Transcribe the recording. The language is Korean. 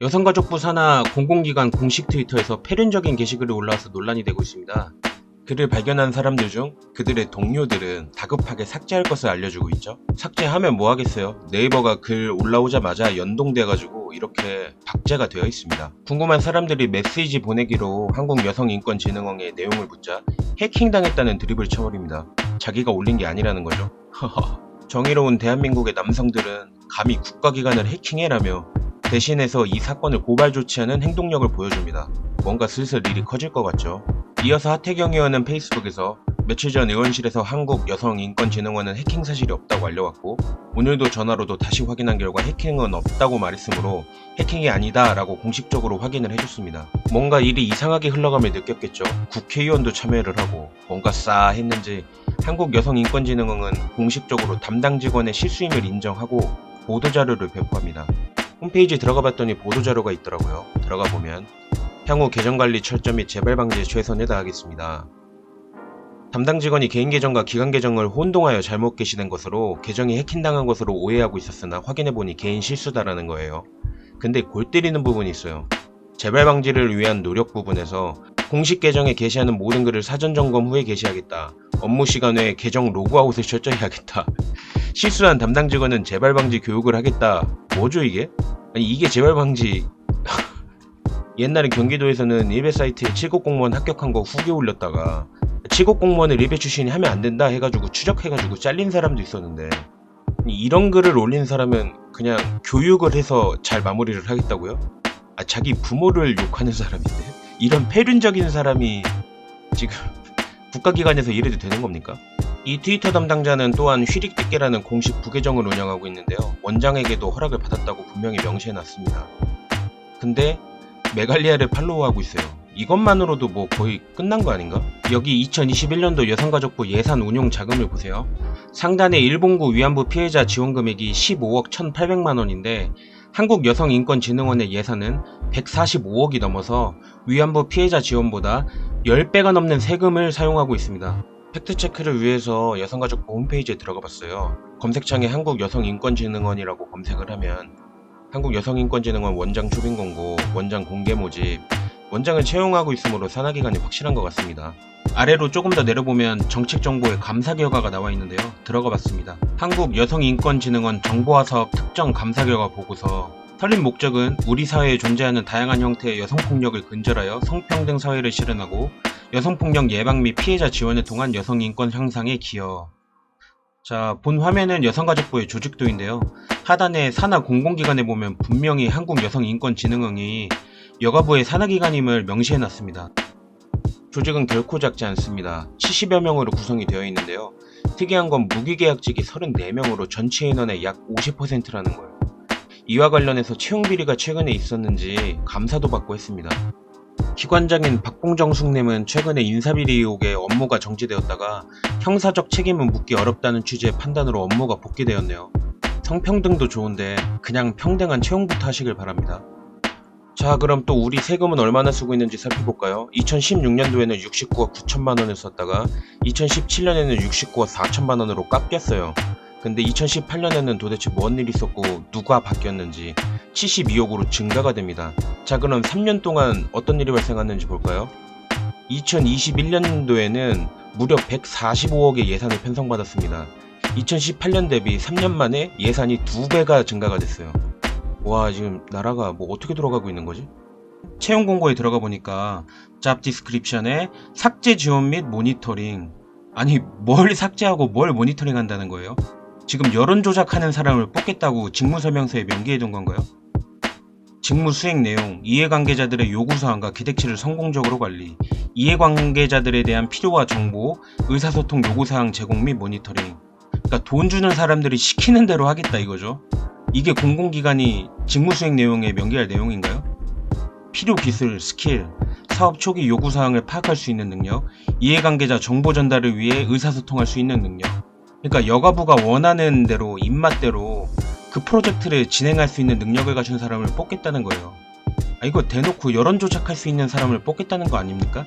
여성가족부 산하 공공기관 공식 트위터에서 폐륜적인 게시글이 올라와서 논란이 되고 있습니다. 글을 발견한 사람들 중 그들의 동료들은 다급하게 삭제할 것을 알려주고 있죠. 삭제하면 뭐 하겠어요? 네이버가 글 올라오자마자 연동돼가지고 이렇게 박제가 되어 있습니다. 궁금한 사람들이 메시지 보내기로 한국여성인권진흥원에 내용을 묻자 해킹당했다는 드립을 쳐버립니다. 자기가 올린 게 아니라는 거죠. 정의로운 대한민국의 남성들은 감히 국가기관을 해킹해라며 대신해서 이 사건을 고발 조치하는 행동력을 보여줍니다. 뭔가 슬슬 일이 커질 것 같죠. 이어서 하태경 의원은 페이스북에서 며칠 전 의원실에서 한국 여성인권진흥원은 해킹 사실이 없다고 알려왔고 오늘도 전화로도 다시 확인한 결과 해킹은 없다고 말했으므로 해킹이 아니다 라고 공식적으로 확인을 해줬습니다. 뭔가 일이 이상하게 흘러감을 느꼈겠죠. 국회의원도 참여를 하고 뭔가 싸 했는지 한국 여성인권진흥원은 공식적으로 담당 직원의 실수임을 인정하고 보도자료를 배포합니다. 홈페이지 들어가 봤더니 보도자료가 있더라고요. 들어가 보면 향후 계정관리 철저 및 재발 방지에 최선을 다하겠습니다. 담당 직원이 개인 계정과 기관 계정을 혼동하여 잘못 게시된 것으로 계정이 해킹당한 것으로 오해하고 있었으나 확인해보니 개인 실수다라는 거예요. 근데 골 때리는 부분이 있어요. 재발 방지를 위한 노력 부분에서 공식 계정에 게시하는 모든 글을 사전 점검 후에 게시하겠다. 업무 시간 외에 계정 로그아웃을 철저히 하겠다. 실수한 담당 직원은 재발 방지 교육을 하겠다. 뭐죠 이게? 아니 이게 재발 방지 옛날에 경기도에서는 일베 사이트에 7급 공무원 합격한 거 후기 올렸다가 7급 공무원을 일베 출신이 하면 안 된다 해가지고 추적해가지고 잘린 사람도 있었는데 이런 글을 올린 사람은 그냥 교육을 해서 잘 마무리를 하겠다고요? 아 자기 부모를 욕하는 사람인데 이런 폐륜적인 사람이 지금 국가기관에서 일해도 되는 겁니까? 이 트위터 담당자는 또한 휘릭띠깨라는 공식 부계정을 운영하고 있는데요. 원장에게도 허락을 받았다고 분명히 명시해놨습니다. 근데 메갈리아를 팔로우하고 있어요. 이것만으로도 뭐 거의 끝난 거 아닌가? 여기 2021년도 여성가족부 예산 운용 자금을 보세요. 상단에 일본구 위안부 피해자 지원 금액이 15억 1,800만 원인데 한국여성인권진흥원의 예산은 145억이 넘어서 위안부 피해자 지원보다 10배가 넘는 세금을 사용하고 있습니다. 팩트체크를 위해서 여성가족부 홈페이지에 들어가 봤어요. 검색창에 한국여성인권진흥원이라고 검색을 하면 한국여성인권진흥원 원장 초빙 공고, 원장 공개 모집, 원장을 채용하고 있으므로 산하기관이 확실한 것 같습니다. 아래로 조금 더 내려보면 정책 정보의 감사 결과가 나와 있는데요. 들어가 봤습니다. 한국여성인권진흥원 정보화사업 특정 감사 결과 보고서 설립 목적은 우리 사회에 존재하는 다양한 형태의 여성폭력을 근절하여 성평등 사회를 실현하고 여성폭력 예방 및 피해자 지원을 통한 여성인권 향상에 기여. 자, 본 화면은 여성가족부의 조직도인데요. 하단에 산하 공공기관에 보면 분명히 한국여성인권진흥원이 여가부의 산하기관임을 명시해놨습니다. 조직은 결코 작지 않습니다. 70여 명으로 구성이 되어 있는데요. 특이한 건 무기계약직이 34명으로 전체 인원의 약 50%라는 거예요. 이와 관련해서 채용 비리가 최근에 있었는지 감사도 받고 했습니다. 기관장인 박봉정 숙님은 최근에 인사비리 의혹에 업무가 정지되었다가 형사적 책임은 묻기 어렵다는 취지의 판단으로 업무가 복귀되었네요. 성평등도 좋은데 그냥 평등한 채용부터 하시길 바랍니다. 자 그럼 또 우리 세금은 얼마나 쓰고 있는지 살펴볼까요? 2016년도에는 69억 9천만 원을 썼다가 2017년에는 69억 4천만 원으로 깎였어요. 근데 2018년에는 도대체 뭔 일이 있었고 누가 바뀌었는지 72억으로 증가가 됩니다. 자 그럼 3년 동안 어떤 일이 발생했는지 볼까요? 2021년도에는 무려 145억의 예산을 편성받았습니다. 2018년 대비 3년 만에 예산이 2배가 증가가 됐어요. 와 지금 나라가 뭐 어떻게 돌아가고 있는 거지? 채용 공고에 들어가 보니까 잡 디스크립션에 삭제 지원 및 모니터링 아니 뭘 삭제하고 뭘 모니터링 한다는 거예요? 지금 여론 조작하는 사람을 뽑겠다고 직무 설명서에 명기해 둔 건가요? 직무 수행 내용, 이해관계자들의 요구사항과 기대치를 성공적으로 관리, 이해관계자들에 대한 필요와 정보, 의사소통 요구사항 제공 및 모니터링. 그러니까 돈 주는 사람들이 시키는 대로 하겠다 이거죠. 이게 공공기관이 직무 수행 내용에 명기할 내용인가요? 필요 기술, 스킬, 사업 초기 요구사항을 파악할 수 있는 능력, 이해관계자 정보 전달을 위해 의사소통할 수 있는 능력. 그러니까 여가부가 원하는 대로 입맛대로 그 프로젝트를 진행할 수 있는 능력을 갖춘 사람을 뽑겠다는 거예요. 아 이거 대놓고 여론 조작할 수 있는 사람을 뽑겠다는 거 아닙니까?